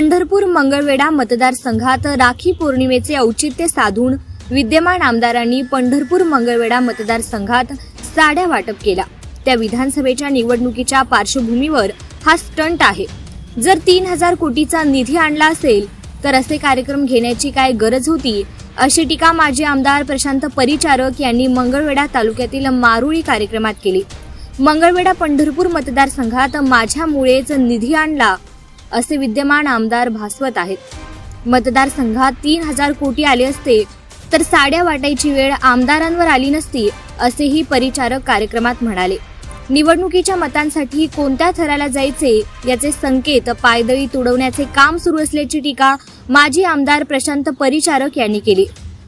पंढरपूर मंगळवेढा मतदारसंघात राखी पौर्णिमेचे औचित्य साधून विद्यमान आमदारांनी पंढरपूर मंगळवेढा मतदारसंघात साड्या वाटप केला. त्या विधानसभेच्या निवडणुकीच्या पार्श्वभूमीवर हा स्टंट आहे. जर तीन हजार कोटीचा निधी आणला असेल तर असे कार्यक्रम घेण्याची काय गरज होती? अशी टीका माजी आमदार प्रशांत परिचारक यांनी मंगळवेढा तालुक्यातील मारुळी कार्यक्रमात केली. मंगळवेढा पंढरपूर मतदारसंघात माझ्यामुळेच निधी आणला असे विद्यमान आमदार भासवत आहेत. मतदारसंघात तीन हजार कोटी आले असते तर साड्या वाटायची वेळ आमदारांवर आली नसती असेही परिचारक कार्यक्रमात म्हणाले. निवडणुकीच्या मतांसाठी कोणत्या थराला जायचे याचे संकेत पायदळी तुडवण्याचे काम सुरू असल्याची टीका माजी आमदार प्रशांत परिचारक यांनी केली.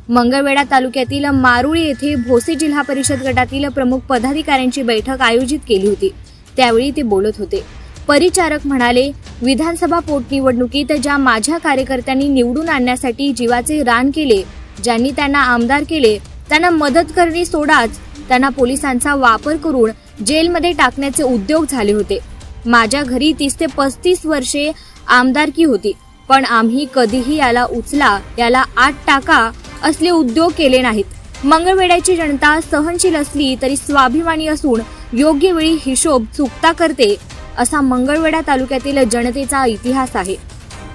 मंगळवेढा तालुक्यातील मारुळी येथे भोसे जिल्हा परिषद गटातील प्रमुख पदाधिकाऱ्यांची बैठक आयोजित केली होती. त्यावेळी ते बोलत होते. परिचारक म्हणाले विधानसभा पोटनिवडणुकीत ज्या माझ्या कार्यकर्त्यांनी निवडून आणण्यासाठी जीवाचे रान केले ज्यांनी त्यांना आमदार केले त्यांना मदत करणे सोडाच त्यांना पोलिसांचा वापर करून जेलमध्ये टाकण्याचे उद्योग झाले होते. माझ्या घरी तीस ते पस्तीस वर्षे आमदारकी होती पण आम्ही कधीही याला उचला याला आत टाका असले उद्योग केले नाहीत. मंगळवेड्याची जनता सहनशील असली तरी स्वाभिमानी असून योग्य वेळी हिशोब चुकता करते. असा मंगळवेढा तालुक्यातील जनतेचा इतिहास आहे.